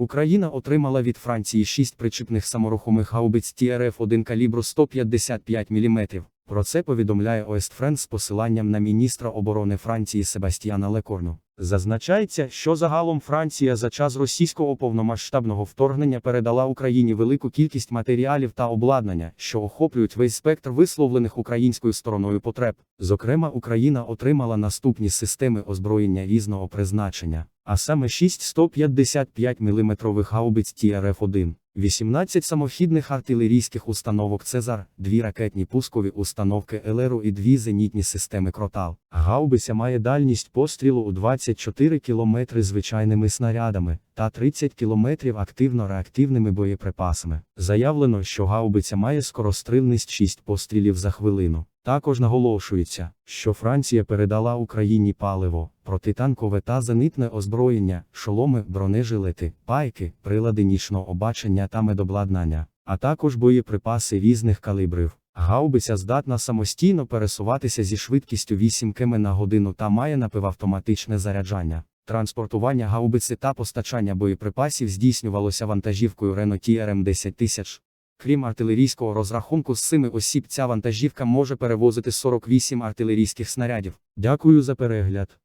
Україна отримала від Франції 6 причіпних саморухомих гаубиць ТРФ-1 калібру 155 мм. Про це повідомляє Оестфрен з посиланням на міністра оборони Франції Себастьяна Лекорну. Зазначається, що загалом Франція за час російського повномасштабного вторгнення передала Україні велику кількість матеріалів та обладнання, що охоплюють весь спектр висловлених українською стороною потреб. Зокрема, Україна отримала наступні системи озброєння різного призначення, а саме 6 155 мм гаубиць ТРФ-1. 18 самохідних артилерійських установок Цезар, дві ракетні пускові установки Елеру і дві зенітні системи Кротал. Гаубиця має дальність пострілу у 24 км звичайними снарядами та 30 км активно-реактивними боєприпасами. Заявлено, що гаубиця має скорострільність 6 пострілів за хвилину. Також наголошується, що Франція передала Україні паливо, протитанкове та зенитне озброєння, шоломи, бронежилети, пайки, прилади нічного обачення та медобладнання, а також боєприпаси різних калібрів. Гаубиця здатна самостійно пересуватися зі швидкістю 8 км на годину та має напівавтоматичне заряджання. Транспортування гаубиці та постачання боєприпасів здійснювалося вантажівкою Renault TRM 10000. Крім артилерійського розрахунку з семи осіб, ця вантажівка може перевозити 48 артилерійських снарядів. Дякую за перегляд.